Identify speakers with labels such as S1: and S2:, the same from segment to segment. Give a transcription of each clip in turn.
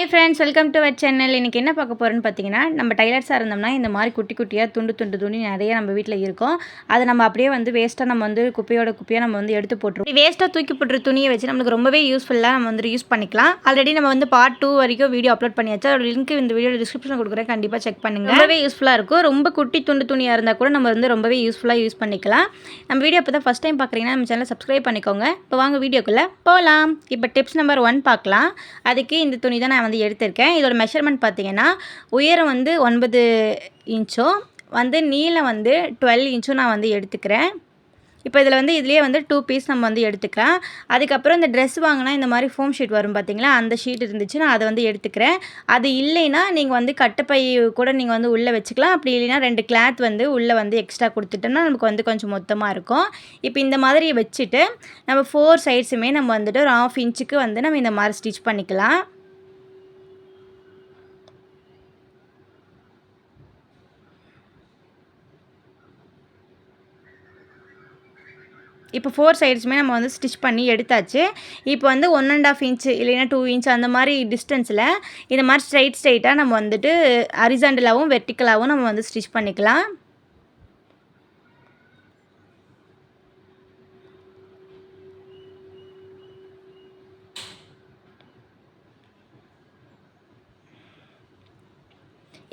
S1: hey friends welcome to our channel இன்றைக்கி என்ன பார்க்க போகிறோன்னு பார்த்தீங்கன்னா நம்ம டைலர்ஸாக இருந்தோம்னா இந்த மாதிரி குட்டி குட்டியாக துண்டு துண்டு துணி நிறைய நம்ம வீட்டில் இருக்கும் அதை நம்ம அப்படியே வந்து வேஸ்ட்டாக நம்ம வந்து குப்பையோட குப்பையாக நம்ம வந்து எடுத்து போட்டுருவோம் வேஸ்ட்டாக தூக்கி போட்டுற துணியை வச்சு நம்மளுக்கு ரொம்பவே யூஸ்ஃபுல்லாக நம்ம வந்து யூஸ் பண்ணிக்கலாம் ஆல்ரெடி நம்ம வந்து பார்ட் டூ வரைக்கும் வீடியோ அப்லோட் பண்ணியாச்சு அதோட லிங்க் இந்த வீடியோ டிஸ்கிரிப்ஷனில் கொடுக்குறேன் கண்டிப்பாக செக் பண்ணுங்கள் ரொம்பவே யூஸ்ஃபுல்லாக இருக்கும் ரொம்ப குட்டி துண்டு துணியாக இருந்தால் கூட நம்ம வந்து ரொம்பவே யூஸ்ஃபுல்லாக யூஸ் பண்ணிக்கலாம் நம்ம வீடியோ இப்போ தான் ஃபஸ்ட் டைம் பார்க்குறீங்கன்னா நம்ம சேனலை சப்ஸ்கிரைப் பண்ணிக்கோங்க இப்போ வாங்க வீடியோக்குள்ளே போகலாம் இப்போ டிப்ஸ் நம்பர் ஒன் பார்க்கலாம் அதுக்கு இந்த துணி தான் நான் வந்து எடுத்திருக்கேன் இதோட மெஷர்மெண்ட் பார்த்தீங்கன்னா உயரம் வந்து ஒன்பது இன்ச்சும் வந்து நீளம் வந்து டுவெல் இன்ச்சும் நான் வந்து எடுத்துக்கிறேன் இப்போ இதில் வந்து இதுலேயே வந்து டூ பீஸ் நம்ம வந்து எடுத்துக்கலாம் அதுக்கப்புறம் இந்த ட்ரெஸ் வாங்கினா இந்த மாதிரி ஃபோம் ஷீட் வரும் பார்த்தீங்களா அந்த ஷீட் இருந்துச்சு நான் அதை வந்து எடுத்துக்கிறேன் அது இல்லைன்னா நீங்கள் வந்து கட்டுப்பை கூட நீங்கள் வந்து உள்ளே வச்சுக்கலாம் அப்படி இல்லைன்னா ரெண்டு கிளாத் வந்து உள்ளே வந்து எக்ஸ்ட்ரா கொடுத்துட்டோம்னா நமக்கு வந்து கொஞ்சம் மொத்தமாக இருக்கும் இப்போ இந்த மாதிரி வச்சுட்டு நம்ம ஃபோர் சைட்ஸுமே நம்ம வந்துட்டு ஒரு ஆஃப் இன்ச்சுக்கு வந்து நம்ம இந்த மாதிரி ஸ்டிச் பண்ணிக்கலாம் இப்போ ஃபோர் சைட்ஸுமே நம்ம வந்து ஸ்டிச் பண்ணி எடுத்தாச்சு இப்போ வந்து ஒன் அண்ட் ஆஃப் இன்ச்சு இல்லைன்னா டூ இன்ச் அந்த மாதிரி டிஸ்டன்ஸில் இந்த மாதிரி ஸ்ட்ரைட் ஸ்ட்ரைட்டாக நம்ம வந்துட்டு அரிசாண்டலாகவும் வெர்டிக்கலாகவும் நம்ம வந்து ஸ்டிச் பண்ணிக்கலாம்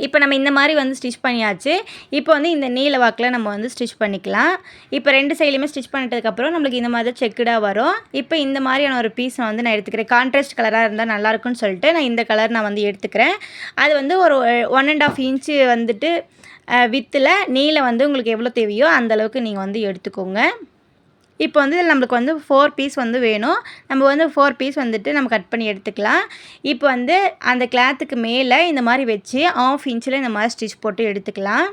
S1: இப்போ நம்ம இந்த மாதிரி வந்து ஸ்டிச் பண்ணியாச்சு இப்போ வந்து இந்த நீல வாக்கில் நம்ம வந்து ஸ்டிச் பண்ணிக்கலாம் இப்போ ரெண்டு சைட்லையுமே ஸ்டிச் பண்ணிட்டதுக்கப்புறம் நம்மளுக்கு இந்த மாதிரி செக்குடாக வரும் இப்போ இந்த மாதிரியான ஒரு பீஸ் நான் வந்து நான் எடுத்துக்கிறேன் கான்ட்ராஸ்ட் கலராக இருந்தால் நல்லாயிருக்குன்னு சொல்லிட்டு நான் இந்த கலர் நான் வந்து எடுத்துக்கிறேன் அது வந்து ஒரு ஒன் அண்ட் ஆஃப் இன்ச்சு வந்துட்டு வித்தில் நீளம் வந்து உங்களுக்கு எவ்வளோ தேவையோ அந்தளவுக்கு நீங்கள் வந்து எடுத்துக்கோங்க இப்போ வந்து இதில் நம்மளுக்கு வந்து ஃபோர் பீஸ் வந்து வேணும் நம்ம வந்து ஃபோர் பீஸ் வந்துட்டு நம்ம கட் பண்ணி எடுத்துக்கலாம் இப்போ வந்து அந்த கிளாத்துக்கு மேலே இந்த மாதிரி வச்சு ஆஃப் இன்ச்சில் இந்த மாதிரி ஸ்டிச் போட்டு எடுத்துக்கலாம்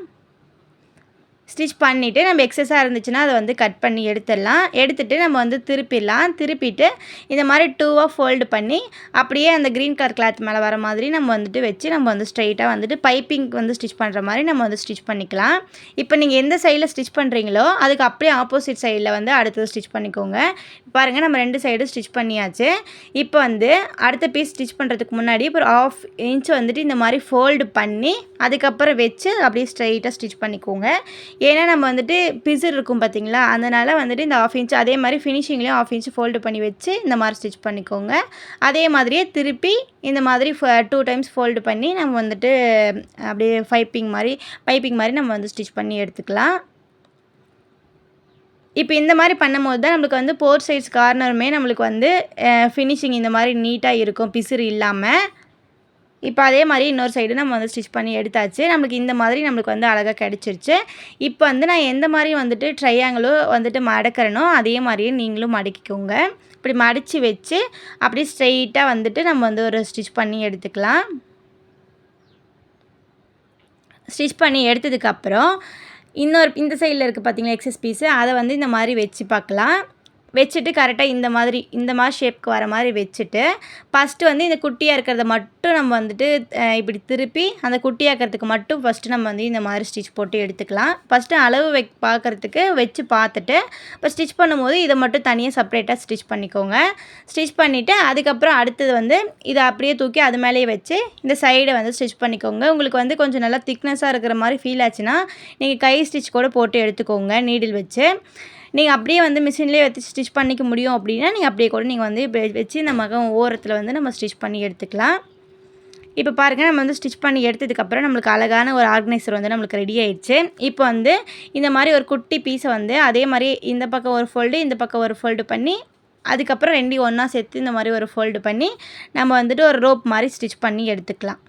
S1: ஸ்டிச் பண்ணிவிட்டு நம்ம எக்ஸஸாக இருந்துச்சுன்னா அதை வந்து கட் பண்ணி எடுத்துடலாம் எடுத்துகிட்டு நம்ம வந்து திருப்பிடலாம் திருப்பிட்டு இந்த மாதிரி டூவாக ஃபோல்டு பண்ணி அப்படியே அந்த க்ரீன் கலர் கிளாத் மேலே வர மாதிரி நம்ம வந்துட்டு வச்சு நம்ம வந்து ஸ்ட்ரைட்டாக வந்துட்டு பைப்பிங் வந்து ஸ்டிச் பண்ணுற மாதிரி நம்ம வந்து ஸ்டிச் பண்ணிக்கலாம் இப்போ நீங்கள் எந்த சைடில் ஸ்டிச் பண்ணுறீங்களோ அதுக்கு அப்படியே ஆப்போசிட் சைடில் வந்து அடுத்தது ஸ்டிச் பண்ணிக்கோங்க பாருங்கள் நம்ம ரெண்டு சைடும் ஸ்டிச் பண்ணியாச்சு இப்போ வந்து அடுத்த பீஸ் ஸ்டிச் பண்ணுறதுக்கு முன்னாடி ஒரு ஆஃப் இன்ச் வந்துட்டு இந்த மாதிரி ஃபோல்டு பண்ணி அதுக்கப்புறம் வச்சு அப்படியே ஸ்ட்ரைட்டாக ஸ்டிச் பண்ணிக்கோங்க ஏன்னா நம்ம வந்துட்டு பிசர் இருக்கும் பார்த்தீங்களா அதனால் வந்துட்டு இந்த ஆஃப் இன்ச் அதே மாதிரி ஃபினிஷிங்லேயும் ஆஃப் இன்ச் ஃபோல்டு பண்ணி வச்சு இந்த மாதிரி ஸ்டிச் பண்ணிக்கோங்க அதே மாதிரியே திருப்பி இந்த மாதிரி டூ டைம்ஸ் ஃபோல்டு பண்ணி நம்ம வந்துட்டு அப்படியே பைப்பிங் மாதிரி பைப்பிங் மாதிரி நம்ம வந்து ஸ்டிச் பண்ணி எடுத்துக்கலாம் இப்போ இந்த மாதிரி பண்ணும்போது தான் நம்மளுக்கு வந்து போர் சைட்ஸ் கார்னருமே நம்மளுக்கு வந்து ஃபினிஷிங் இந்த மாதிரி நீட்டாக இருக்கும் பிசிறு இல்லாமல் இப்போ அதே மாதிரி இன்னொரு சைடு நம்ம வந்து ஸ்டிச் பண்ணி எடுத்தாச்சு நம்மளுக்கு இந்த மாதிரி நம்மளுக்கு வந்து அழகாக கிடச்சிருச்சு இப்போ வந்து நான் எந்த மாதிரி வந்துட்டு ட்ரையாங்கிளோ வந்துட்டு மடக்கிறனோ அதே மாதிரியே நீங்களும் மடக்கிக்கோங்க இப்படி மடித்து வச்சு அப்படியே ஸ்ட்ரெயிட்டாக வந்துட்டு நம்ம வந்து ஒரு ஸ்டிச் பண்ணி எடுத்துக்கலாம் ஸ்டிச் பண்ணி எடுத்ததுக்கப்புறம் இன்னொரு இந்த சைடில் இருக்குது பார்த்தீங்களா எக்ஸஸ் பீஸு அதை வந்து இந்த மாதிரி வச்சு பார்க்கலாம் வச்சுட்டு கரெக்டாக இந்த மாதிரி இந்த மாதிரி ஷேப்க்கு வர மாதிரி வச்சுட்டு ஃபஸ்ட்டு வந்து இந்த குட்டியாக இருக்கிறத மட்டும் நம்ம வந்துட்டு இப்படி திருப்பி அந்த குட்டியாக இருக்கிறதுக்கு மட்டும் ஃபஸ்ட்டு நம்ம வந்து இந்த மாதிரி ஸ்டிச் போட்டு எடுத்துக்கலாம் ஃபஸ்ட்டு அளவு வை பார்க்குறதுக்கு வச்சு பார்த்துட்டு இப்போ ஸ்டிச் பண்ணும்போது இதை மட்டும் தனியாக செப்பரேட்டாக ஸ்டிச் பண்ணிக்கோங்க ஸ்டிச் பண்ணிவிட்டு அதுக்கப்புறம் அடுத்தது வந்து இதை அப்படியே தூக்கி அது மேலேயே வச்சு இந்த சைடை வந்து ஸ்டிச் பண்ணிக்கோங்க உங்களுக்கு வந்து கொஞ்சம் நல்லா திக்னஸாக இருக்கிற மாதிரி ஃபீல் ஆச்சுன்னா நீங்கள் கை ஸ்டிச் கூட போட்டு எடுத்துக்கோங்க நீடில் வச்சு நீங்கள் அப்படியே வந்து மிஷின்லேயே வச்சு ஸ்டிச் பண்ணிக்க முடியும் அப்படின்னா நீங்கள் அப்படியே கூட நீங்கள் வந்து இப்போ வச்சு இந்த மகம் ஓரத்தில் வந்து நம்ம ஸ்டிச் பண்ணி எடுத்துக்கலாம் இப்போ பாருங்கள் நம்ம வந்து ஸ்டிச் பண்ணி எடுத்ததுக்கப்புறம் நம்மளுக்கு அழகான ஒரு ஆர்கனைசர் வந்து நம்மளுக்கு ரெடி ஆயிடுச்சு இப்போ வந்து இந்த மாதிரி ஒரு குட்டி பீஸை வந்து அதே மாதிரி இந்த பக்கம் ஒரு ஃபோல்டு இந்த பக்கம் ஒரு ஃபோல்டு பண்ணி அதுக்கப்புறம் ரெண்டையும் ஒன்றா சேர்த்து இந்த மாதிரி ஒரு ஃபோல்டு பண்ணி நம்ம வந்துட்டு ஒரு ரோப் மாதிரி ஸ்டிச் பண்ணி எடுத்துக்கலாம்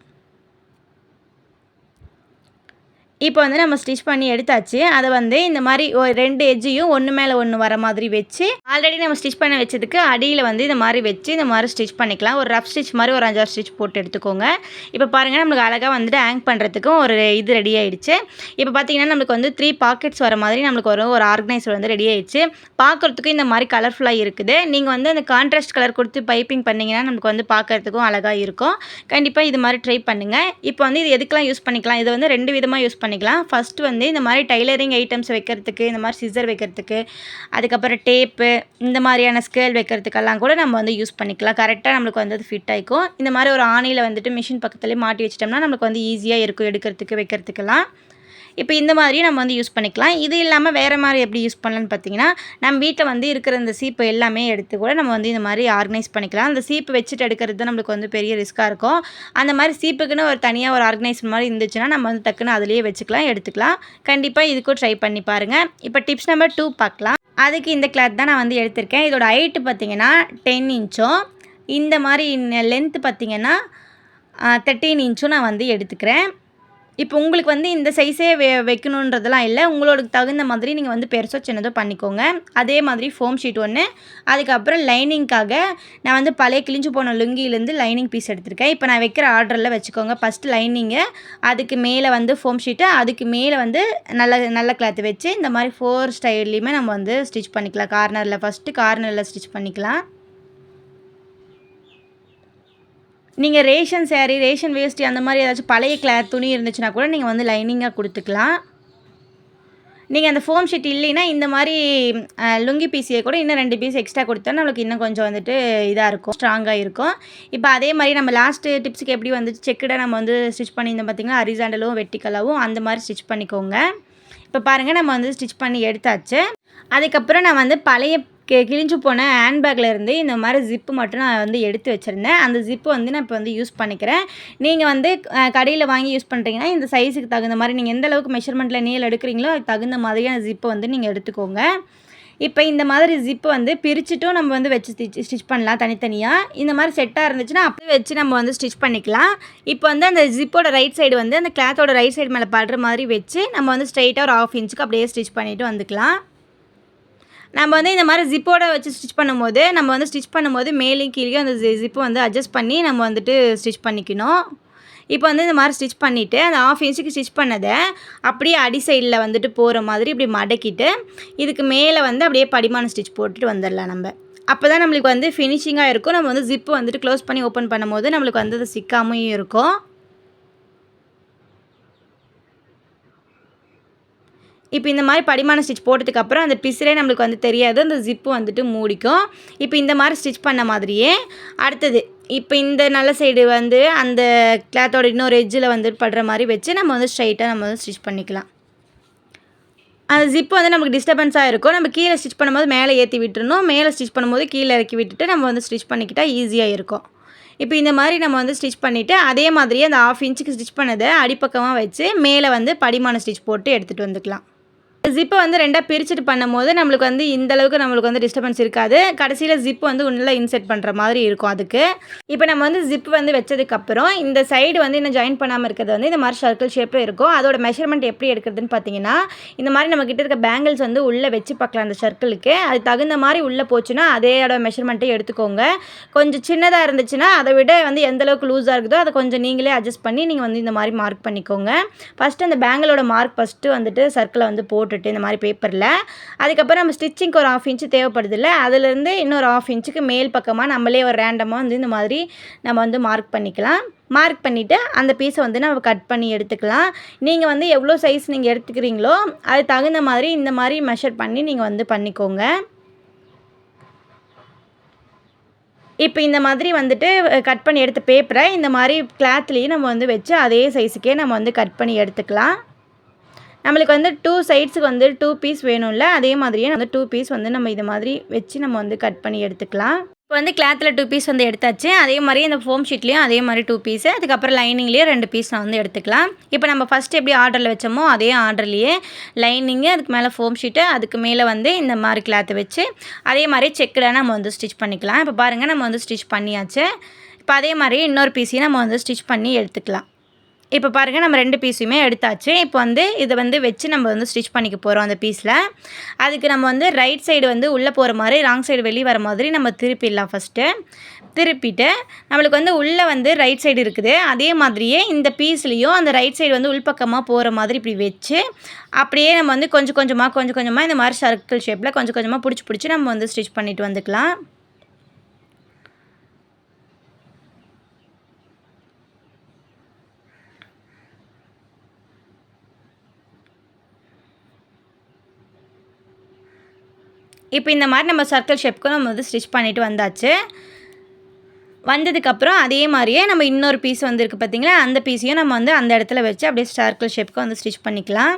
S1: இப்போ வந்து நம்ம ஸ்டிச் பண்ணி எடுத்தாச்சு அதை வந்து இந்த மாதிரி ரெண்டு எஜ்ஜையும் ஒன்று மேலே ஒன்று வர மாதிரி வச்சு ஆல்ரெடி நம்ம ஸ்டிச் பண்ண வச்சதுக்கு அடியில் வந்து இந்த மாதிரி வச்சு இந்த மாதிரி ஸ்டிச் பண்ணிக்கலாம் ஒரு ரஃப் ஸ்டிச் மாதிரி ஒரு அஞ்சாறு ஸ்டிச் போட்டு எடுத்துக்கோங்க இப்போ பாருங்கள் நம்மளுக்கு அழகாக வந்துட்டு ஹேங் பண்ணுறதுக்கும் ஒரு இது ரெடி ஆகிடுச்சு இப்போ பார்த்திங்கன்னா நம்மளுக்கு வந்து த்ரீ பாக்கெட்ஸ் வர மாதிரி நம்மளுக்கு ஒரு ஒரு ஆர்கனைசர் வந்து ரெடி ஆகிடுச்சு பார்க்குறதுக்கும் இந்த மாதிரி கலர்ஃபுல்லாக இருக்குது நீங்கள் வந்து அந்த கான்ட்ராஸ்ட் கலர் கொடுத்து பைப்பிங் பண்ணிங்கன்னா நமக்கு வந்து பார்க்குறதுக்கும் அழகாக இருக்கும் கண்டிப்பாக இது மாதிரி ட்ரை பண்ணுங்கள் இப்போ வந்து இது எதுக்கெலாம் யூஸ் பண்ணிக்கலாம் இது வந்து ரெண்டு விதமாக யூஸ் பண்ணி பண்ணிக்கலாம் ஃபஸ்ட் வந்து இந்த மாதிரி டைலரிங் ஐட்டம்ஸ் வைக்கிறதுக்கு இந்த மாதிரி சிசர் வைக்கிறதுக்கு அதுக்கப்புறம் டேப்பு இந்த மாதிரியான ஸ்கேல் வைக்கிறதுக்கெல்லாம் கூட நம்ம வந்து யூஸ் பண்ணிக்கலாம் கரெக்டாக நம்மளுக்கு வந்து அது ஃபிட் ஆகிக்கும் இந்த மாதிரி ஒரு ஆணையில் வந்துட்டு மிஷின் பக்கத்துலேயே மாட்டி வச்சிட்டோம்னா நம்மளுக்கு வந்து ஈஸியாக இருக்கும் எடுக்கிறதுக்கு வைக்கிறதுக்கெல்லாம் இப்போ இந்த மாதிரி நம்ம வந்து யூஸ் பண்ணிக்கலாம் இது இல்லாமல் வேறு மாதிரி எப்படி யூஸ் பண்ணலான்னு பார்த்தீங்கன்னா நம்ம வீட்டில் வந்து இருக்கிற இந்த சீப்பு எல்லாமே எடுத்து கூட நம்ம வந்து இந்த மாதிரி ஆர்கனைஸ் பண்ணிக்கலாம் அந்த சீப்பு வச்சுட்டு எடுக்கிறது தான் நம்மளுக்கு வந்து பெரிய ரிஸ்க்காக இருக்கும் அந்த மாதிரி சீப்புக்குன்னு ஒரு தனியாக ஒரு ஆர்கனைஸ் மாதிரி இருந்துச்சுன்னா நம்ம வந்து டக்குன்னு அதிலேயே வச்சுக்கலாம் எடுத்துக்கலாம் கண்டிப்பாக இதுக்கும் ட்ரை பண்ணி பாருங்கள் இப்போ டிப்ஸ் நம்பர் டூ பார்க்கலாம் அதுக்கு இந்த கிளாத் தான் நான் வந்து எடுத்திருக்கேன் இதோட ஹைட்டு பார்த்திங்கன்னா டென் இன்ச்சும் இந்த மாதிரி லென்த்து பார்த்திங்கன்னா தேர்ட்டீன் இன்ச்சும் நான் வந்து எடுத்துக்கிறேன் இப்போ உங்களுக்கு வந்து இந்த சைஸே வே வைக்கணுன்றதெல்லாம் இல்லை உங்களோட தகுந்த மாதிரி நீங்கள் வந்து பெருசோ சின்னதோ பண்ணிக்கோங்க அதே மாதிரி ஃபோம் ஷீட் ஒன்று அதுக்கப்புறம் லைனிங்க்காக நான் வந்து பழைய கிழிஞ்சு போன லுங்கிலேருந்து லைனிங் பீஸ் எடுத்திருக்கேன் இப்போ நான் வைக்கிற ஆர்டரில் வச்சுக்கோங்க ஃபஸ்ட்டு லைனிங்கு அதுக்கு மேலே வந்து ஃபோம் ஷீட்டு அதுக்கு மேலே வந்து நல்ல நல்ல கிளாத்து வச்சு இந்த மாதிரி ஃபோர் ஸ்டைல்லையுமே நம்ம வந்து ஸ்டிச் பண்ணிக்கலாம் கார்னரில் ஃபஸ்ட்டு கார்னரில் ஸ்டிச் பண்ணிக்கலாம் நீங்கள் ரேஷன் சேரீ ரேஷன் வேஷ்டி அந்த மாதிரி ஏதாச்சும் பழைய கிளாத் துணி இருந்துச்சுன்னா கூட நீங்கள் வந்து லைனிங்காக கொடுத்துக்கலாம் நீங்கள் அந்த ஃபோம் ஷீட் இல்லைன்னா இந்த மாதிரி லுங்கி பீஸியை கூட இன்னும் ரெண்டு பீஸ் எக்ஸ்ட்ரா கொடுத்தா நம்மளுக்கு இன்னும் கொஞ்சம் வந்துட்டு இதாக இருக்கும் ஸ்ட்ராங்காக இருக்கும் இப்போ அதே மாதிரி நம்ம லாஸ்ட்டு டிப்ஸுக்கு எப்படி வந்து செக்கடை நம்ம வந்து ஸ்டிச் பண்ணியிருந்தோம் பார்த்திங்கன்னா அரிசாண்டலும் வெட்டிக்கலாவும் அந்த மாதிரி ஸ்டிச் பண்ணிக்கோங்க இப்போ பாருங்கள் நம்ம வந்து ஸ்டிச் பண்ணி எடுத்தாச்சு அதுக்கப்புறம் நான் வந்து பழைய கே கிழிஞ்சு போன ஹேண்ட்பேக்கில் இருந்து இந்த மாதிரி ஜிப்பு மட்டும் நான் வந்து எடுத்து வச்சுருந்தேன் அந்த ஜிப்பு வந்து நான் இப்போ வந்து யூஸ் பண்ணிக்கிறேன் நீங்கள் வந்து கடையில் வாங்கி யூஸ் பண்ணுறீங்கன்னா இந்த சைஸுக்கு தகுந்த மாதிரி நீங்கள் எந்த அளவுக்கு மெஷர்மெண்ட்டில் நீல் எடுக்கிறீங்களோ அதுக்கு தகுந்த மாதிரியான ஜிப்பை வந்து நீங்கள் எடுத்துக்கோங்க இப்போ இந்த மாதிரி ஜிப்பு வந்து பிரிச்சுட்டும் நம்ம வந்து வச்சு ஸ்டிச் ஸ்டிச் பண்ணலாம் தனித்தனியாக இந்த மாதிரி செட்டாக இருந்துச்சுன்னா அப்படியே வச்சு நம்ம வந்து ஸ்டிச் பண்ணிக்கலாம் இப்போ வந்து அந்த ஜிப்போட ரைட் சைடு வந்து அந்த கிளாத்தோட ரைட் சைடு மேலே படுற மாதிரி வச்சு நம்ம வந்து ஸ்ட்ரைட்டாக ஒரு ஆஃப் இன்ச்சுக்கு அப்படியே ஸ்டிச் பண்ணிவிட்டு வந்துக்கலாம் நம்ம வந்து இந்த மாதிரி ஜிப்போட வச்சு ஸ்டிச் பண்ணும்போது நம்ம வந்து ஸ்டிச் பண்ணும்போது மேலே கீழே அந்த ஜிப்பு வந்து அட்ஜஸ்ட் பண்ணி நம்ம வந்துட்டு ஸ்டிச் பண்ணிக்கணும் இப்போ வந்து இந்த மாதிரி ஸ்டிச் பண்ணிவிட்டு அந்த ஆஃப் இன்ச்சுக்கு ஸ்டிச் பண்ணதை அப்படியே அடி சைடில் வந்துட்டு போகிற மாதிரி இப்படி மடக்கிட்டு இதுக்கு மேலே வந்து அப்படியே படிமான ஸ்டிச் போட்டுட்டு வந்துடலாம் நம்ம அப்போ தான் நம்மளுக்கு வந்து ஃபினிஷிங்காக இருக்கும் நம்ம வந்து ஜிப்பு வந்துட்டு க்ளோஸ் பண்ணி ஓப்பன் பண்ணும்போது நம்மளுக்கு வந்து அது சிக்காமையும் இருக்கும் இப்போ இந்த மாதிரி படிமான ஸ்டிச் போட்டதுக்கப்புறம் அந்த பிசிலே நம்மளுக்கு வந்து தெரியாது அந்த ஜிப்பு வந்துட்டு மூடிக்கும் இப்போ இந்த மாதிரி ஸ்டிச் பண்ண மாதிரியே அடுத்தது இப்போ இந்த நல்ல சைடு வந்து அந்த கிளாத்தோட இன்னொரு எஜ்ஜில் வந்து படுற மாதிரி வச்சு நம்ம வந்து ஸ்ட்ரைட்டாக நம்ம வந்து ஸ்டிச் பண்ணிக்கலாம் அந்த ஜிப் வந்து நமக்கு டிஸ்டர்பன்ஸாக இருக்கும் நம்ம கீழே ஸ்டிச் பண்ணும்போது மேலே ஏற்றி விட்டுருணும் மேலே ஸ்டிச் பண்ணும்போது கீழே இறக்கி விட்டுட்டு நம்ம வந்து ஸ்டிச் பண்ணிக்கிட்டால் ஈஸியாக இருக்கும் இப்போ இந்த மாதிரி நம்ம வந்து ஸ்டிச் பண்ணிவிட்டு அதே மாதிரியே அந்த ஆஃப் இன்ச்சுக்கு ஸ்டிச் பண்ணதை அடிப்பக்கமாக வச்சு மேலே வந்து படிமான ஸ்டிச் போட்டு எடுத்துகிட்டு வந்துக்கலாம் ஜிப்பை வந்து ரெண்டாக பிரிச்சுட்டு பண்ணும்போது நம்மளுக்கு வந்து இந்த அளவுக்கு நம்மளுக்கு வந்து டிஸ்டர்பன்ஸ் இருக்காது கடைசியில் ஜிப் வந்து உள்ளே இன்செர்ட் பண்ணுற மாதிரி இருக்கும் அதுக்கு இப்போ நம்ம வந்து ஜிப் வந்து வச்சதுக்கப்புறம் இந்த சைடு வந்து இன்னும் ஜாயின் பண்ணாமல் இருக்கிறது வந்து இந்த மாதிரி சர்க்கிள் ஷேப்பில் இருக்கும் அதோட மெஷர்மெண்ட் எப்படி எடுக்கிறதுன்னு பார்த்தீங்கன்னா இந்த மாதிரி நம்ம கிட்ட இருக்க பேங்கிள்ஸ் வந்து உள்ளே வச்சு பார்க்கலாம் அந்த சர்க்கிளுக்கு அது தகுந்த மாதிரி உள்ளே போச்சுன்னா அதேயோட மெஷர்மெண்ட்டை எடுத்துக்கோங்க கொஞ்சம் சின்னதாக இருந்துச்சுன்னா அதை விட வந்து எந்த அளவுக்கு லூஸாக இருக்குதோ அதை கொஞ்சம் நீங்களே அட்ஜஸ்ட் பண்ணி நீங்கள் வந்து இந்த மாதிரி மார்க் பண்ணிக்கோங்க ஃபஸ்ட்டு அந்த பேங்கிளோட மார்க் ஃபஸ்ட்டு வந்துட்டு சர்க்கிளை வந்து போட்டு போட்டுட்டு இந்த மாதிரி பேப்பரில் அதுக்கப்புறம் நம்ம ஸ்டிச்சிங்க்கு ஒரு ஆஃப் இன்ச்சு தேவைப்படுது இல்லை அதுலேருந்து இன்னொரு ஆஃப் இன்ச்சுக்கு மேல் பக்கமாக நம்மளே ஒரு ரேண்டமாக வந்து இந்த மாதிரி நம்ம வந்து மார்க் பண்ணிக்கலாம் மார்க் பண்ணிவிட்டு அந்த பீஸை வந்து நம்ம கட் பண்ணி எடுத்துக்கலாம் நீங்கள் வந்து எவ்வளோ சைஸ் நீங்கள் எடுத்துக்கிறீங்களோ அது தகுந்த மாதிரி இந்த மாதிரி மெஷர் பண்ணி நீங்கள் வந்து பண்ணிக்கோங்க இப்போ இந்த மாதிரி வந்துட்டு கட் பண்ணி எடுத்த பேப்பரை இந்த மாதிரி கிளாத்லேயும் நம்ம வந்து வச்சு அதே சைஸுக்கே நம்ம வந்து கட் பண்ணி எடுத்துக்கலாம் நம்மளுக்கு வந்து டூ சைட்ஸுக்கு வந்து டூ பீஸ் வேணும்ல அதே மாதிரியே வந்து டூ பீஸ் வந்து நம்ம இது மாதிரி வச்சு நம்ம வந்து கட் பண்ணி எடுத்துக்கலாம் இப்போ வந்து கிளாத்தில் டூ பீஸ் வந்து எடுத்தாச்சு அதே மாதிரி இந்த ஃபோம் ஷீட்லேயும் அதே மாதிரி டூ பீஸு அதுக்கப்புறம் லைனிங்லேயும் ரெண்டு பீஸ் நான் வந்து எடுத்துக்கலாம் இப்போ நம்ம ஃபஸ்ட்டு எப்படி ஆர்டரில் வச்சோமோ அதே ஆர்டர்லேயே லைனிங்கு அதுக்கு மேலே ஃபோம் ஷீட்டு அதுக்கு மேலே வந்து இந்த மாதிரி கிளாத்தை வச்சு அதே மாதிரி செக்கில் நம்ம வந்து ஸ்டிச் பண்ணிக்கலாம் இப்போ பாருங்கள் நம்ம வந்து ஸ்டிச் பண்ணியாச்சு இப்போ அதே மாதிரி இன்னொரு பீஸையும் நம்ம வந்து ஸ்டிச் பண்ணி எடுத்துக்கலாம் இப்போ பாருங்க நம்ம ரெண்டு பீஸுமே எடுத்தாச்சு இப்போ வந்து இதை வந்து வச்சு நம்ம வந்து ஸ்டிச் பண்ணிக்க போகிறோம் அந்த பீஸில் அதுக்கு நம்ம வந்து ரைட் சைடு வந்து உள்ளே போகிற மாதிரி ராங் சைடு வெளியே வர மாதிரி நம்ம திருப்பிடலாம் ஃபஸ்ட்டு திருப்பிட்டு நம்மளுக்கு வந்து உள்ளே வந்து ரைட் சைடு இருக்குது அதே மாதிரியே இந்த பீஸ்லேயும் அந்த ரைட் சைடு வந்து உள்பக்கமாக போகிற மாதிரி இப்படி வச்சு அப்படியே நம்ம வந்து கொஞ்சம் கொஞ்சமாக கொஞ்சம் கொஞ்சமாக இந்த மாதிரி சர்க்கிள் ஷேப்பில் கொஞ்சம் கொஞ்சமாக பிடிச்சி பிடிச்சி நம்ம வந்து ஸ்டிச் பண்ணிவிட்டு வந்துக்கலாம் இப்போ இந்த மாதிரி நம்ம சர்க்கிள் ஷேப்க்கு நம்ம வந்து ஸ்டிச் பண்ணிவிட்டு வந்தாச்சு வந்ததுக்கப்புறம் அதே மாதிரியே நம்ம இன்னொரு பீஸ் வந்துருக்கு பார்த்திங்களா அந்த பீஸையும் நம்ம வந்து அந்த இடத்துல வச்சு அப்படியே சர்க்கிள் ஷேப்க்கு வந்து ஸ்டிச் பண்ணிக்கலாம்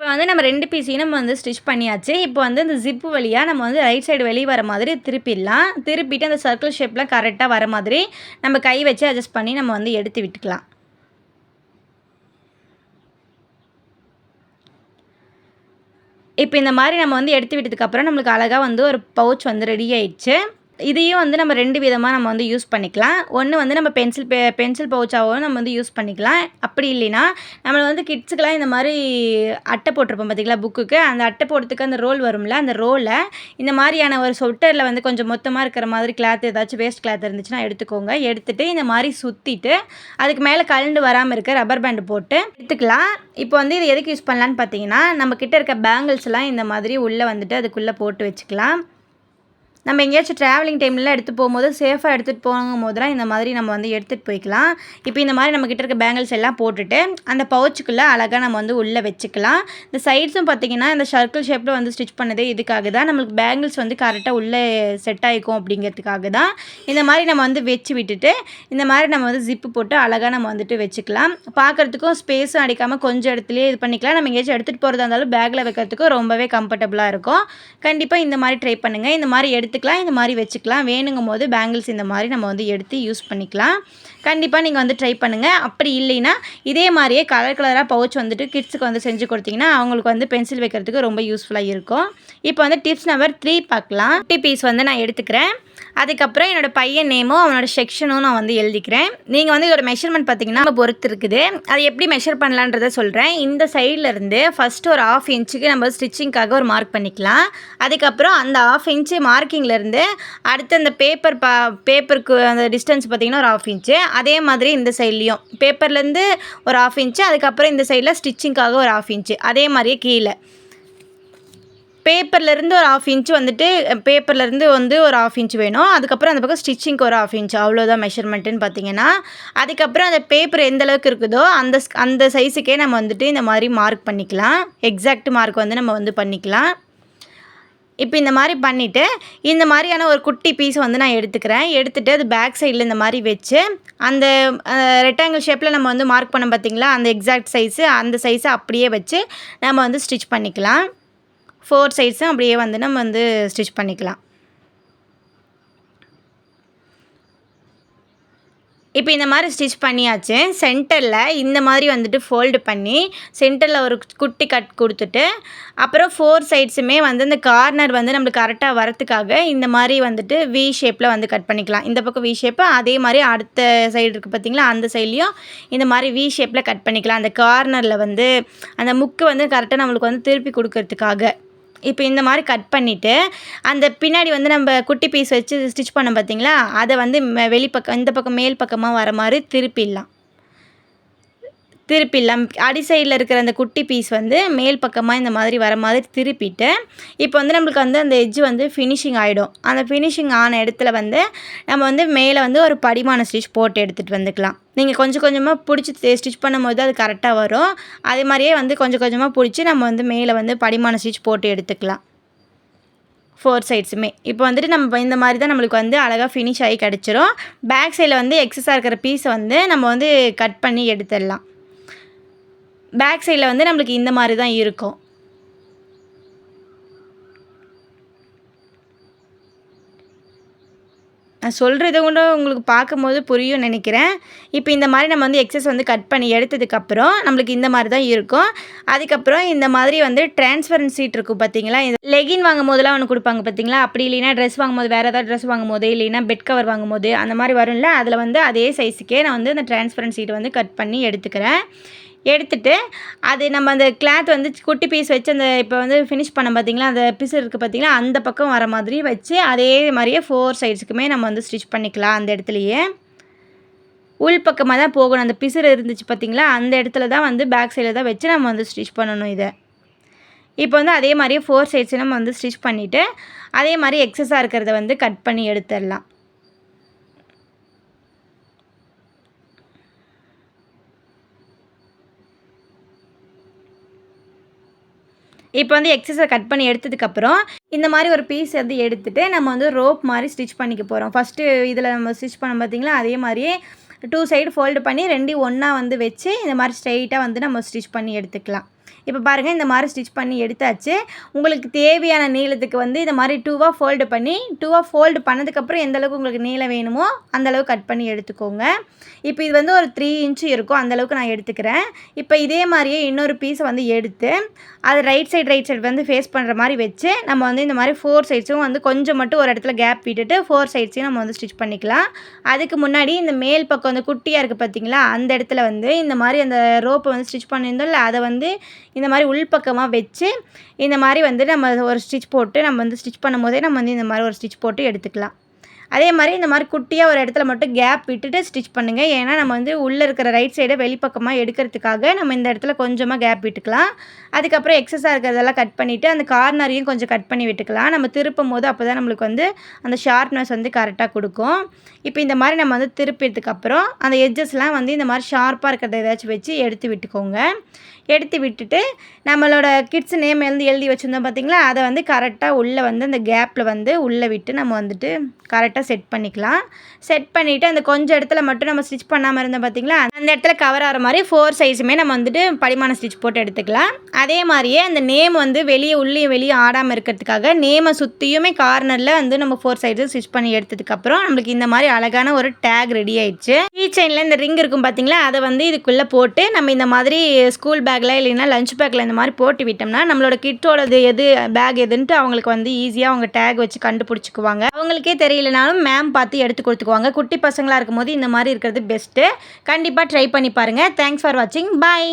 S1: இப்போ வந்து நம்ம ரெண்டு பீஸையும் நம்ம வந்து ஸ்டிச் பண்ணியாச்சு இப்போ வந்து இந்த ஜிப்பு வழியாக நம்ம வந்து ரைட் சைடு வெளியே வர மாதிரி திருப்பிடலாம் திருப்பிட்டு அந்த சர்க்கிள் ஷேப்லாம் கரெக்டாக வர மாதிரி நம்ம கை வச்சு அட்ஜஸ்ட் பண்ணி நம்ம வந்து எடுத்து விட்டுக்கலாம் இப்போ இந்த மாதிரி நம்ம வந்து எடுத்து விட்டதுக்கப்புறம் நம்மளுக்கு அழகாக வந்து ஒரு பவுச் வந்து ரெடி ஆயிடுச்சு இதையும் வந்து நம்ம ரெண்டு விதமாக நம்ம வந்து யூஸ் பண்ணிக்கலாம் ஒன்று வந்து நம்ம பென்சில் பெ பென்சில் பவுச்சாகவும் நம்ம வந்து யூஸ் பண்ணிக்கலாம் அப்படி இல்லைன்னா நம்மளை வந்து கிட்ஸுக்கெலாம் இந்த மாதிரி அட்டை போட்டிருப்போம் பார்த்திங்களா புக்குக்கு அந்த அட்டை போடுறதுக்கு அந்த ரோல் வரும்ல அந்த ரோலை இந்த மாதிரியான ஒரு சொட்டரில் வந்து கொஞ்சம் மொத்தமாக இருக்கிற மாதிரி கிளாத் ஏதாச்சும் வேஸ்ட் கிளாத் இருந்துச்சுன்னா எடுத்துக்கோங்க எடுத்துகிட்டு இந்த மாதிரி சுற்றிட்டு அதுக்கு மேலே கலண்டு வராமல் இருக்க ரப்பர் பேண்டு போட்டு எடுத்துக்கலாம் இப்போ வந்து இது எதுக்கு யூஸ் பண்ணலான்னு பார்த்தீங்கன்னா நம்மக்கிட்ட இருக்க பேங்கிள்ஸ்லாம் இந்த மாதிரி உள்ளே வந்துட்டு அதுக்குள்ளே போட்டு வச்சுக்கலாம் நம்ம எங்கேயாச்சும் ட்ராவலிங் டைம்லாம் எடுத்து போகும்போது சேஃபாக எடுத்துகிட்டு போகும்போதுலாம் இந்த மாதிரி நம்ம வந்து எடுத்துகிட்டு போய்க்கலாம் இப்போ இந்த மாதிரி நம்மக்கிட்ட இருக்க பேங்கிள்ஸ் எல்லாம் போட்டுட்டு அந்த பவுச்சுக்குள்ளே அழகாக நம்ம வந்து உள்ளே வச்சுக்கலாம் இந்த சைட்ஸும் பார்த்திங்கன்னா இந்த சர்க்கிள் ஷேப்பில் வந்து ஸ்டிச் பண்ணதே இதுக்காக தான் நம்மளுக்கு பேங்கிள்ஸ் வந்து கரெக்டாக உள்ளே செட் ஆகிக்கும் அப்படிங்கிறதுக்காக தான் இந்த மாதிரி நம்ம வந்து வச்சு விட்டுட்டு இந்த மாதிரி நம்ம வந்து ஜிப்பு போட்டு அழகாக நம்ம வந்துட்டு வச்சுக்கலாம் பார்க்குறதுக்கும் ஸ்பேஸும் அடிக்காமல் கொஞ்சம் இடத்துலேயே இது பண்ணிக்கலாம் நம்ம எங்கேயாச்சும் எடுத்துகிட்டு போகிறதா இருந்தாலும் பேக்கில் வைக்கிறதுக்கும் ரொம்பவே கம்ஃபர்டபுளாக இருக்கும் கண்டிப்பாக இந்த மாதிரி ட்ரை பண்ணுங்கள் இந்த மாதிரி எடுத்து எடுத்துக்கலாம் இந்த மாதிரி வச்சுக்கலாம் வேணுங்கும் போது பேங்கிள்ஸ் இந்த மாதிரி நம்ம வந்து எடுத்து யூஸ் பண்ணிக்கலாம் கண்டிப்பாக நீங்கள் வந்து ட்ரை பண்ணுங்கள் அப்படி இல்லைன்னா இதே மாதிரியே கலர் கலராக பவுச் வந்துட்டு கிட்ஸுக்கு வந்து செஞ்சு கொடுத்தீங்கன்னா அவங்களுக்கு வந்து பென்சில் வைக்கிறதுக்கு ரொம்ப யூஸ்ஃபுல்லாக இருக்கும் இப்போ வந்து டிப்ஸ் நம்பர் த்ரீ பார்க்கலாம் குட்டி பீஸ் வந்து நான் எடுத்துக்கிறேன் அதுக்கப்புறம் என்னோடய பையன் நேமும் அவனோட செக்ஷனும் நான் வந்து எழுதிக்கிறேன் நீங்கள் வந்து இதோட மெஷர்மெண்ட் பார்த்தீங்கன்னா நம்ம பொறுத்து இருக்குது அது எப்படி மெஷர் பண்ணலான்றதை சொல்கிறேன் இந்த சைட்லேருந்து ஃபஸ்ட்டு ஒரு ஆஃப் இன்ச்சுக்கு நம்ம ஸ்டிச்சிங்க்காக ஒரு மார்க் பண்ணிக்கலாம் அதுக்கப்புறம் அந்த ஆஃப் இன்ச்சு மார்க்கிங் இருந்து அடுத்து அந்த பேப்பர் பா பேப்பருக்கு அந்த டிஸ்டன்ஸ் பார்த்திங்கன்னா ஒரு ஆஃப் இன்ச்சு அதே மாதிரி இந்த சைட்லேயும் பேப்பர்லேருந்து ஒரு ஆஃப் இன்ச்சு அதுக்கப்புறம் இந்த சைடில் ஸ்டிச்சிங்க்காக ஒரு ஆஃப் இன்ச்சு அதே மாதிரியே கீழே பேப்பர்லேருந்து ஒரு ஆஃப் இன்ச் வந்துட்டு பேப்பர்லேருந்து வந்து ஒரு ஆஃப் இன்ச்சு வேணும் அதுக்கப்புறம் அந்த பக்கம் ஸ்டிச்சிங்க்கு ஒரு ஆஃப் இன்ச் அவ்வளோதான் மெஷர்மெண்ட்டுன்னு பார்த்தீங்கன்னா அதுக்கப்புறம் அந்த பேப்பர் எந்த அளவுக்கு இருக்குதோ அந்த அந்த சைஸுக்கே நம்ம வந்துட்டு இந்த மாதிரி மார்க் பண்ணிக்கலாம் எக்ஸாக்ட் மார்க் வந்து நம்ம வந்து பண்ணிக்கலாம் இப்போ இந்த மாதிரி பண்ணிவிட்டு இந்த மாதிரியான ஒரு குட்டி பீஸ் வந்து நான் எடுத்துக்கிறேன் எடுத்துகிட்டு அது பேக் சைடில் இந்த மாதிரி வச்சு அந்த ரெக்டாங்கிள் ஷேப்பில் நம்ம வந்து மார்க் பண்ணோம் பார்த்திங்களா அந்த எக்ஸாக்ட் சைஸு அந்த சைஸை அப்படியே வச்சு நம்ம வந்து ஸ்டிச் பண்ணிக்கலாம் ஃபோர் சைஸும் அப்படியே வந்து நம்ம வந்து ஸ்டிச் பண்ணிக்கலாம் இப்போ இந்த மாதிரி ஸ்டிச் பண்ணியாச்சு சென்டரில் இந்த மாதிரி வந்துட்டு ஃபோல்டு பண்ணி சென்டரில் ஒரு குட்டி கட் கொடுத்துட்டு அப்புறம் ஃபோர் சைட்ஸுமே வந்து இந்த கார்னர் வந்து நம்மளுக்கு கரெக்டாக வரத்துக்காக இந்த மாதிரி வந்துட்டு வி ஷேப்பில் வந்து கட் பண்ணிக்கலாம் இந்த பக்கம் வி ஷேப்பு அதே மாதிரி அடுத்த சைடு இருக்குது பார்த்திங்களா அந்த சைட்லேயும் இந்த மாதிரி வி ஷேப்பில் கட் பண்ணிக்கலாம் அந்த கார்னரில் வந்து அந்த முக்கு வந்து கரெக்டாக நம்மளுக்கு வந்து திருப்பி கொடுக்கறதுக்காக இப்போ இந்த மாதிரி கட் பண்ணிவிட்டு அந்த பின்னாடி வந்து நம்ம குட்டி பீஸ் வச்சு ஸ்டிச் பண்ணோம் பார்த்தீங்களா அதை வந்து வெளிப்பக்கம் இந்த பக்கம் மேல் பக்கமாக வர மாதிரி திருப்பிடலாம் திருப்பி லம் அடி சைடில் இருக்கிற அந்த குட்டி பீஸ் வந்து மேல் பக்கமாக இந்த மாதிரி வர மாதிரி திருப்பிட்டு இப்போ வந்து நம்மளுக்கு வந்து அந்த எஜ்ஜு வந்து ஃபினிஷிங் ஆகிடும் அந்த ஃபினிஷிங் ஆன இடத்துல வந்து நம்ம வந்து மேலே வந்து ஒரு படிமான ஸ்டிச் போட்டு எடுத்துகிட்டு வந்துக்கலாம் நீங்கள் கொஞ்சம் கொஞ்சமாக பிடிச்சி ஸ்டிச் பண்ணும்போது அது கரெக்டாக வரும் அதே மாதிரியே வந்து கொஞ்சம் கொஞ்சமாக பிடிச்சி நம்ம வந்து மேலே வந்து படிமான ஸ்டிச் போட்டு எடுத்துக்கலாம் ஃபோர் சைட்ஸுமே இப்போ வந்துட்டு நம்ம இந்த மாதிரி தான் நம்மளுக்கு வந்து அழகாக ஃபினிஷ் ஆகி கிடச்சிரும் பேக் சைடில் வந்து எக்ஸஸாக இருக்கிற பீஸை வந்து நம்ம வந்து கட் பண்ணி எடுத்துடலாம் பேக் சைடில் வந்து நம்மளுக்கு இந்த மாதிரி தான் இருக்கும் நான் சொல்கிறத கூட உங்களுக்கு பார்க்கும்போது புரியும் நினைக்கிறேன் இப்போ இந்த மாதிரி நம்ம வந்து எக்ஸஸ் வந்து கட் பண்ணி எடுத்ததுக்கப்புறம் நம்மளுக்கு இந்த மாதிரி தான் இருக்கும் அதுக்கப்புறம் இந்த மாதிரி வந்து டிரான்ஸ்பரன்ட் சீட் இருக்கும் பார்த்தீங்களா இந்த லெகின் வாங்கும் போதெல்லாம் ஒன்று கொடுப்பாங்க பார்த்தீங்களா அப்படி இல்லைனா ட்ரெஸ் வாங்கும்போது வேறு ஏதாவது ட்ரெஸ் வாங்கும் போது இல்லைனா பெட் கவர் வாங்கும் போது அந்த மாதிரி வரும்ல அதில் வந்து அதே சைஸுக்கே நான் வந்து அந்த டிரான்ஸ்பரன்ட் சீட்டை வந்து கட் பண்ணி எடுத்துக்கிறேன் எடுத்துட்டு அது நம்ம அந்த கிளாத் வந்து குட்டி பீஸ் வச்சு அந்த இப்போ வந்து ஃபினிஷ் பண்ண பார்த்திங்களா அந்த பீஸ் இருக்குது பார்த்திங்களா அந்த பக்கம் வர மாதிரி வச்சு அதே மாதிரியே ஃபோர் சைட்ஸுக்குமே நம்ம வந்து ஸ்டிச் பண்ணிக்கலாம் அந்த இடத்துலையே உள் பக்கமாக தான் போகணும் அந்த பிசுறு இருந்துச்சு பார்த்திங்களா அந்த இடத்துல தான் வந்து பேக் சைடில் தான் வச்சு நம்ம வந்து ஸ்டிச் பண்ணணும் இதை இப்போ வந்து அதே மாதிரியே ஃபோர் சைட்ஸ் நம்ம வந்து ஸ்டிச் பண்ணிவிட்டு அதே மாதிரி எக்ஸஸாக இருக்கிறத வந்து கட் பண்ணி எடுத்துடலாம் இப்போ வந்து எக்ஸஸை கட் பண்ணி எடுத்ததுக்கப்புறம் இந்த மாதிரி ஒரு பீஸ் வந்து எடுத்துகிட்டு நம்ம வந்து ரோப் மாதிரி ஸ்டிச் பண்ணிக்க போகிறோம் ஃபஸ்ட்டு இதில் நம்ம ஸ்டிச் பண்ண பார்த்திங்களா அதே மாதிரியே டூ சைடு ஃபோல்டு பண்ணி ரெண்டையும் ஒன்றா வந்து வச்சு இந்த மாதிரி ஸ்ட்ரைட்டாக வந்து நம்ம ஸ்டிச் பண்ணி எடுத்துக்கலாம் இப்போ பாருங்கள் இந்த மாதிரி ஸ்டிச் பண்ணி எடுத்தாச்சு உங்களுக்கு தேவையான நீளத்துக்கு வந்து இந்த மாதிரி டூவாக ஃபோல்டு பண்ணி டூவாக ஃபோல்டு பண்ணதுக்கப்புறம் எந்தளவுக்கு உங்களுக்கு நீளம் வேணுமோ அந்தளவு கட் பண்ணி எடுத்துக்கோங்க இப்போ இது வந்து ஒரு த்ரீ இன்ச்சு இருக்கும் அந்தளவுக்கு நான் எடுத்துக்கிறேன் இப்போ இதே மாதிரியே இன்னொரு பீஸை வந்து எடுத்து அது ரைட் சைடு ரைட் சைடு வந்து ஃபேஸ் பண்ணுற மாதிரி வச்சு நம்ம வந்து இந்த மாதிரி ஃபோர் சைட்ஸும் வந்து கொஞ்சம் மட்டும் ஒரு இடத்துல கேப் விட்டுட்டு ஃபோர் சைட்ஸையும் நம்ம வந்து ஸ்டிச் பண்ணிக்கலாம் அதுக்கு முன்னாடி இந்த மேல் பக்கம் வந்து குட்டியாக இருக்குது பார்த்தீங்களா அந்த இடத்துல வந்து இந்த மாதிரி அந்த ரோப்பை வந்து ஸ்டிச் பண்ணியிருந்தோம் இல்லை அதை வந்து இந்த மாதிரி உள்பக்கமாக வச்சு இந்த மாதிரி வந்து நம்ம ஒரு ஸ்டிச் போட்டு நம்ம வந்து ஸ்டிச் பண்ணும் போதே நம்ம வந்து இந்த மாதிரி ஒரு ஸ்டிச் போட்டு எடுத்துக்கலாம் அதே மாதிரி இந்த மாதிரி குட்டியாக ஒரு இடத்துல மட்டும் கேப் விட்டுட்டு ஸ்டிச் பண்ணுங்கள் ஏன்னா நம்ம வந்து உள்ளே இருக்கிற ரைட் சைடை வெளிப்பக்கமாக எடுக்கிறதுக்காக நம்ம இந்த இடத்துல கொஞ்சமாக கேப் விட்டுக்கலாம் அதுக்கப்புறம் எக்ஸஸாக இருக்கிறதெல்லாம் கட் பண்ணிவிட்டு அந்த கார்னரையும் கொஞ்சம் கட் பண்ணி விட்டுக்கலாம் நம்ம திருப்பும் போது அப்போ தான் நம்மளுக்கு வந்து அந்த ஷார்ப்னஸ் வந்து கரெக்டாக கொடுக்கும் இப்போ இந்த மாதிரி நம்ம வந்து திருப்பியதுக்கப்புறம் அந்த எட்ஜஸ்லாம் வந்து இந்த மாதிரி ஷார்ப்பாக இருக்கிறத ஏதாச்சும் வச்சு எடுத்து விட்டுக்கோங்க எடுத்து விட்டுட்டு நம்மளோட கிட்ஸ் நேம் எழுந்து எழுதி வச்சுருந்தோம் பார்த்திங்களா அதை வந்து கரெக்டாக உள்ளே வந்து அந்த கேப்பில் வந்து உள்ளே விட்டு நம்ம வந்துட்டு கரெக்டாக செட் பண்ணிக்கலாம் செட் பண்ணிவிட்டு அந்த கொஞ்சம் இடத்துல மட்டும் நம்ம ஸ்டிச் பண்ணாமல் இருந்தோம் பார்த்திங்களா அந்த இடத்துல கவர் ஆகிற மாதிரி ஃபோர் சைஸுமே நம்ம வந்துட்டு பரிமாண ஸ்டிச் போட்டு எடுத்துக்கலாம் அதே மாதிரியே அந்த நேம் வந்து வெளியே உள்ளே வெளியே ஆடாமல் இருக்கிறதுக்காக நேமை சுற்றியுமே கார்னரில் வந்து நம்ம ஃபோர் சைஸு ஸ்டிச் பண்ணி எடுத்ததுக்கப்புறம் நம்மளுக்கு இந்த மாதிரி அழகான ஒரு டேக் ரெடி ஆயிடுச்சு கீ செயினில் இந்த ரிங் இருக்கும் பார்த்தீங்களா அதை வந்து இதுக்குள்ளே போட்டு நம்ம இந்த மாதிரி ஸ்கூல் பேக் பேக்கில் இல்லைன்னா லஞ்ச் பேக்கில் இந்த மாதிரி போட்டு விட்டோம்னா நம்மளோட கிட்டோடது எது பேக் எதுன்ட்டு அவங்களுக்கு வந்து ஈஸியாக அவங்க டேக் வச்சு கண்டுபிடிச்சிக்குவாங்க அவங்களுக்கே தெரியலனாலும் மேம் பார்த்து எடுத்து கொடுத்துக்குவாங்க குட்டி பசங்களாக இருக்கும்போது இந்த மாதிரி இருக்கிறது பெஸ்ட்டு கண்டிப்பாக ட்ரை பண்ணி பாருங்கள் தேங்க்ஸ் ஃபார் வாட்சிங் பாய்